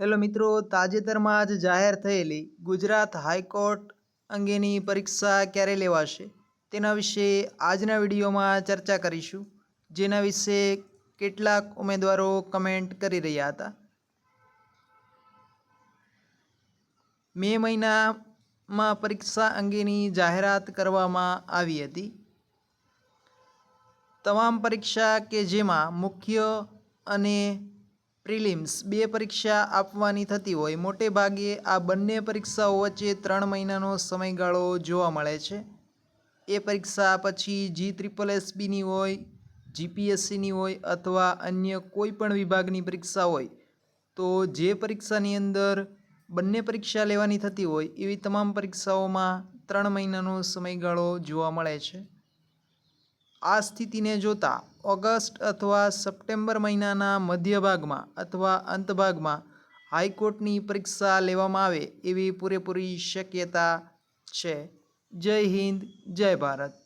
Hello મિત્રો, તાજેતરમાં જ જાહેર થયેલી ગુજરાત હાઈકોર્ટ અંગેની પરીક્ષા ક્યારે લેવાશે? તેના વિશે આજના વિડીયોમાં ચર્ચા કરીશું. જેના વિશે કેટલાક ઉમેદવારો કમેન્ટ કરી રહ્યા હતા. મે મહિનામાં પરીક્ષા અંગેની જાહેરાત કરવામાં આવી હતી. તમામ પરીક્ષા કે જેમાં મુખ્ય અને પ્રિલિમ્સ. બે પરીક્ષા આપવાની થતી હોય. મોટે ભાગે આ બંને પરીક્ષાઓ વચ્ચે ત્રણ મહિનાનો સમયગાળો જોવા મળે છે. એ પરીક્ષા પછી જી ત્રિપલ એસબીની હોય જીપીએસસીની હોય અથવા અન્ય કોઈ પણ વિભાગની પરીક્ષા હોય, તો જે પરીક્ષાની અંદર બંને પરીક્ષા લેવાની થતી હોય, એવી તમામ પરીક્ષાઓમાં ત્રણ મહિનાનો સમયગાળો જોવા મળે છે. આ સ્થિતિને જોતા ઓગસ્ટ અથવા સપ્ટેમ્બર મહિનાના મધ્ય ભાગમાં અથવા અંત ભાગમાં હાઈકોર્ટની પરીક્ષા લેવામાં આવે એવી પૂરેપૂરી શક્યતા છે. જય હિન્દ, જય ભારત.